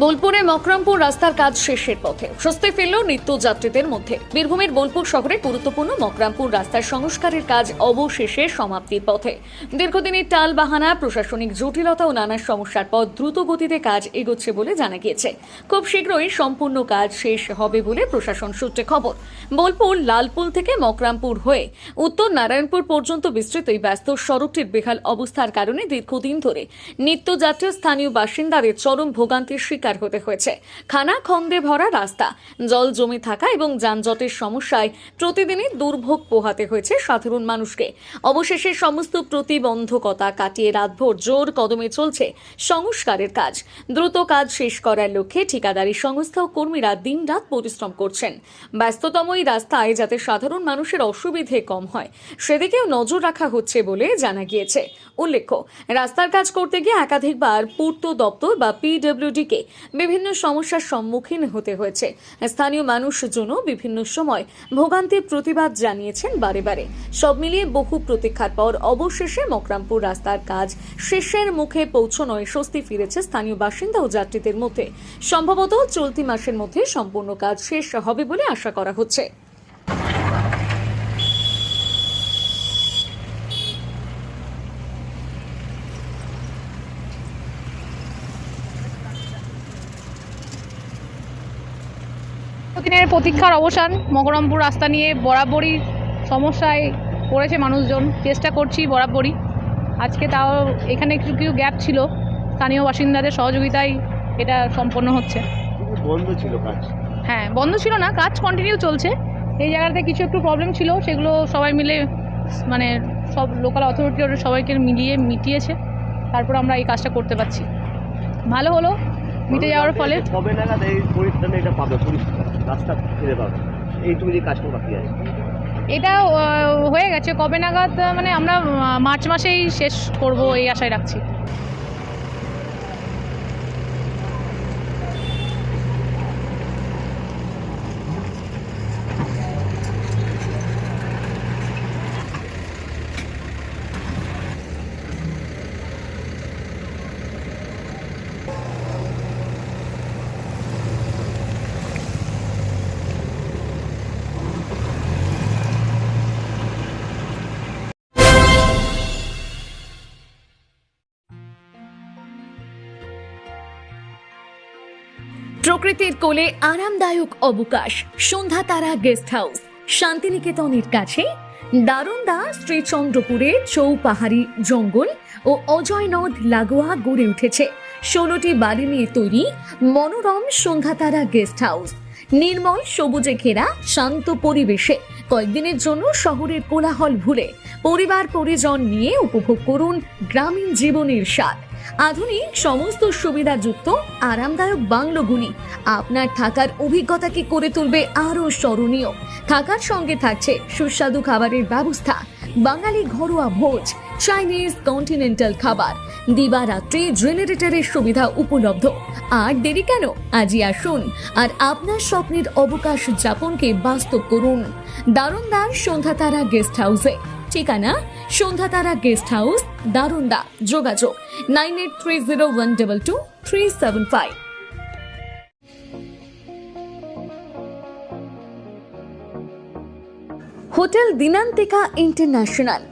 বোলপুরে মকরমপুর রাস্তার কাজ শেষের পথে। স্বস্তি ফিরল নিত্যযাত্রীদের মধ্যে। বীরভূমের বোলপুর শহরে গুরুত্বপূর্ণ মকরামপুর রাস্তার সংস্কারের কাজ অবশেষে সমাপ্তির পথে। দীর্ঘদিনের টাল বাহানা, প্রশাসনিক জটিলতা ও নানা সমস্যার পর দ্রুত গতিতে কাজ এগোচ্ছে বলে জানা গিয়েছে। খুব শীঘ্রই সম্পূর্ণ কাজ শেষ হবে বলে প্রশাসন সূত্রে খবর। বোলপুর লালপুল থেকে মকরামপুর হয়ে উত্তর নারায়ণপুর পর্যন্ত বিস্তৃত এই ব্যস্ত সড়কটির বেহাল অবস্থার কারণে দীর্ঘদিন ধরে নিত্য নিত্যযাত্রী স্থানীয় বাসিন্দাদের চরম ভোগান্তির শিকার হতে হয়েছে। খানা খন্দে ভরা রাস্তা, জল জমে থাকা এবং যানজটের সমস্যায় প্রতিদিনই দুর্ভোগ পোহাতে হয়েছে সাধারণ মানুষকে। অবশেষে সমস্ত প্রতিবন্ধকতা কাটিয়ে রাতভর জোর কদমে চলছে সংস্কারের কাজ। দ্রুত কাজ শেষ করার লক্ষ্যে ঠিকাদারি সংস্থা ও কর্মীরা দিনরাত পরিশ্রম করছেন। ব্যস্ততম এই রাস্তায় যাতে সাধারণ মানুষের অসুবিধে কম হয়, সেদিকেও নজর রাখা হচ্ছে বলে জানা গিয়েছে। উল্লেখ্য, রাস্তার কাজ করতে গিয়ে একাধিকবার পূর্ত দপ্তর বা পিডব্লিউডি কে বিভিন্ন সমস্যার সম্মুখীন হতে হয়েছে। স্থানীয় মানুষজনও বিভিন্ন সময় ভোগান্তির প্রতিবাদ জানিয়েছেন বারে বারে। সব মিলিয়ে বহু প্রতীক্ষার পর অবশেষে মকরামপুর রাস্তার কাজ শেষের মুখে পৌঁছনোয় স্বস্তি ফিরেছে স্থানীয় বাসিন্দা ও যাত্রীদের মধ্যে। সম্ভবত চলতি মাসের মধ্যে সম্পূর্ণ কাজ শেষ হবে বলে আশা করা হচ্ছে। দিনের প্রতীক্ষার অবসান মকরমপুর রাস্তা নিয়ে বরাবরই সমস্যায় পড়েছে মানুষজন। চেষ্টা করছি বরাবরই। আজকে তাও এখানে কিছু কিছু গ্যাপ ছিল। স্থানীয় বাসিন্দাদের সহযোগিতায় এটা সম্পন্ন হচ্ছে। বন্ধ ছিল কাজ? হ্যাঁ বন্ধ ছিল না কাজ কন্টিনিউ চলছে। এই জায়গাতে কিছু একটু প্রবলেম ছিল সেগুলো সবাই মিলে মানে সব লোকাল অথরিটি সবাইকে মিলিয়ে মিটিয়েছে। তারপর আমরা এই কাজটা করতে পারছি। ভালো হলো মিটে যাওয়ার ফলে? কবে নাগাদ এই পরিত্রাণ এটা পাবে? পরিষ্কার রাস্তা ফিরে পাবে। এইটুকু যে কাজটা বাকি আছে এটা হয়ে গেছে। কবে নাগাদ মানে আমরা মার্চ মাসেই শেষ করব এই আশায় রাখছি। প্রকৃতির কোলে আরামদায়ক অবকাশ, সন্ধ্যা তারা গেস্ট হাউস শান্তিনিকেতনের কাছে, দারুণদা শ্রীচন্দ্রপুরে চৌপাহাড়ি জঙ্গল ও অজয় নদ লাগোয়া গড়ে উঠেছে। ষোলোটি বাড়ি নিয়ে তৈরি মনোরম সন্ধ্যাতারা গেস্ট হাউস নির্মল সবুজে ঘেরা শান্ত পরিবেশে। কয়েকদিনের জন্য শহরের কোলাহল ভুলে পরিবার পরিজন নিয়ে উপভোগ করুন গ্রামীণ জীবনের স্বাদ। আধুনিক সমস্ত সুবিধাযুক্ত আরামদায়ক বাংলোগুলি আপনার থাকার অভিজ্ঞতাকে করে তুলবে আরও স্মরণীয়? থাকার সঙ্গে থাকছে সুস্বাদু খাবারের ব্যবস্থা। বাঙালি ঘরোয়া ভোজ চাইনিজ কন্টিনেন্টাল খাবার। দিবারাত্রি জেনারেটরের সুবিধা উপলব্ধ। আর দেরি কেন? আজই আসুন। আর আপনার স্বপ্নের অবকাশ যাপনকে বাস্তব করুন। দারুণদার সন্ধ্যাতারা গেস্ট হাউসে ঠিকানা? সন্ধ্যাতারা গেস্ট হাউস দারুণদা যোগাযোগ nine eight three zero one double two three seven five. Hotel Dinantika international.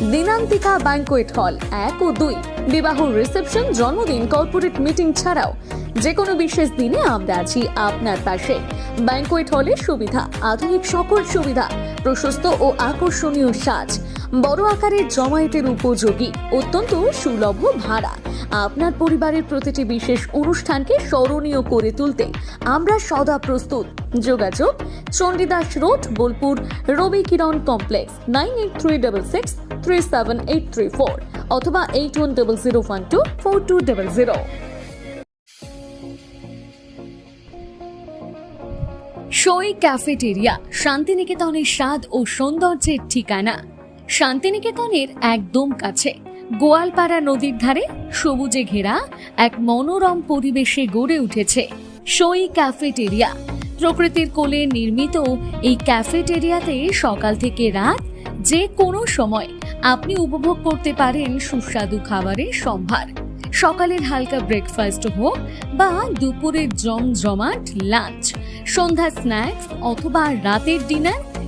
Dinantika banquet hall এক ও দুই। বিবাহ রিসেপশন, জন্মদিন, কর্পোরেট মিটিং ছাড়াও যে কোনো বিশেষ দিনে আমরা আছি আপনার পাশে। ব্যাংকোয়েট হলের সুবিধা, আধুনিক সকল সুবিধা, প্রশস্ত ও আকর্ষণীয় সাজ। বড় আকারের জমায়েতের উপযোগী। অত্যন্ত সুলভ ভাড়া। আপনার পরিবারের প্রতিটি বিশেষ অনুষ্ঠানকে স্মরণীয় করে তুলতে আমরা সদা প্রস্তুত। যোগাযোগ Chandidas road, Bolpur, Rabi Kiran complex, nine eight three double six three seven eight three four অথবা eight one double zero one two four two double zero. Soi cafeteria, শান্তিনিকেতনের স্বাদ ও সৌন্দর্যের ঠিকানা। শান্তিনিকেতনের একদম কাছে। গোয়ালপাড়া নদীর ধারে সবুজে ঘেরা এক মনোরম পরিবেশে গড়ে উঠেছে সই ক্যাফেটেরিয়া। প্রকৃতির কোলে নির্মিত এই ক্যাফেটেরিয়াতে সকাল থেকে রাত যে কোনো সময় আপনি উপভোগ করতে পারেন সুস্বাদু খাবারের সম্ভার। সকালের হালকা ব্রেকফাস্ট হোক বা দুপুরের জমজমাট লাঞ্চ সন্ধ্যা স্ন্যাক্স অথবা রাতের ডিনার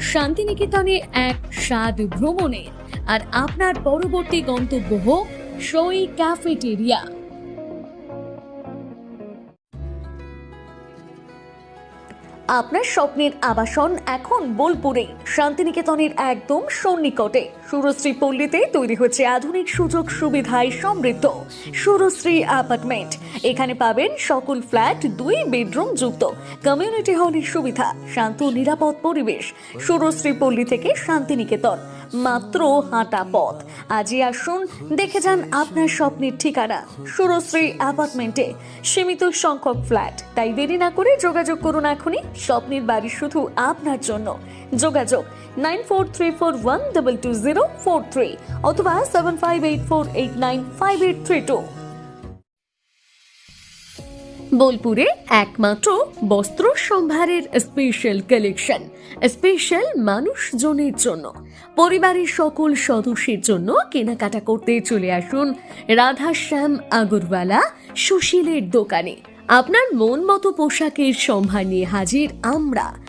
শান্তিনিকেতনে এক স্বাদ ভ্রমণের। আর আপনার পরবর্তী গন্তব্য হোক সই ক্যাফেটেরিয়া আপনার স্বপ্নের আবাসন এখন বোলপুরে। শান্তিনিকেতনের একদম সন্নিকটে। সুরশ্রী পল্লীতে তৈরি হচ্ছে আধুনিক সুযোগ সুবিধায় সমৃদ্ধ। সুরশ্রী অ্যাপার্টমেন্ট। এখানে পাবেন সকল ফ্ল্যাট, দুই বেডরুম যুক্ত। কমিউনিটি হলের সুবিধা, শান্ত নিরাপদ পরিবেশ। সুরশ্রী পল্লী থেকে শান্তিনিকেতন। মাত্র হাঁটা পথ। আজই আসুন, দেখে যান আপনার স্বপ্নের ঠিকানা। সুরশ্রী অ্যাপার্টমেন্টে। সীমিত সংখ্যক ফ্ল্যাট। তাই দেরি না করে যোগাযোগ করুন এখনই। স্বপ্নের বাড়ি শুধু আপনার জন্য। যোগাযোগ nine four three four one double two zero four three অথবা seven five eight four eight nine five eight three two. বোলপুরে একমাত্র বস্ত্র সম্ভারের স্পেশাল কালেকশন স্পেশাল মানুষজনের জন্য। পরিবারের সকল সদস্যের জন্য কেনাকাটা করতে চলে আসুন রাধাশ্যাম আগরওয়ালা সুশীলের দোকানে। আপনার মন মতো পোশাকের সম্ভার নিয়ে হাজির আমরা।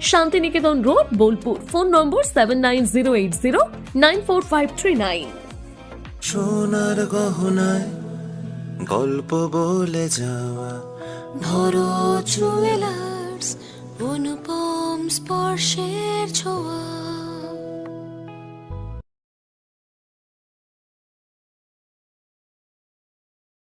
Santiniketan road Bolpur. Phone number seven nine zero eight zero nine four five three nine সোনার গহনায় গল্প বলে যাওয়া। ধরো জুয়েলার্স অনুপম স্পর্শের ছোঁয়া।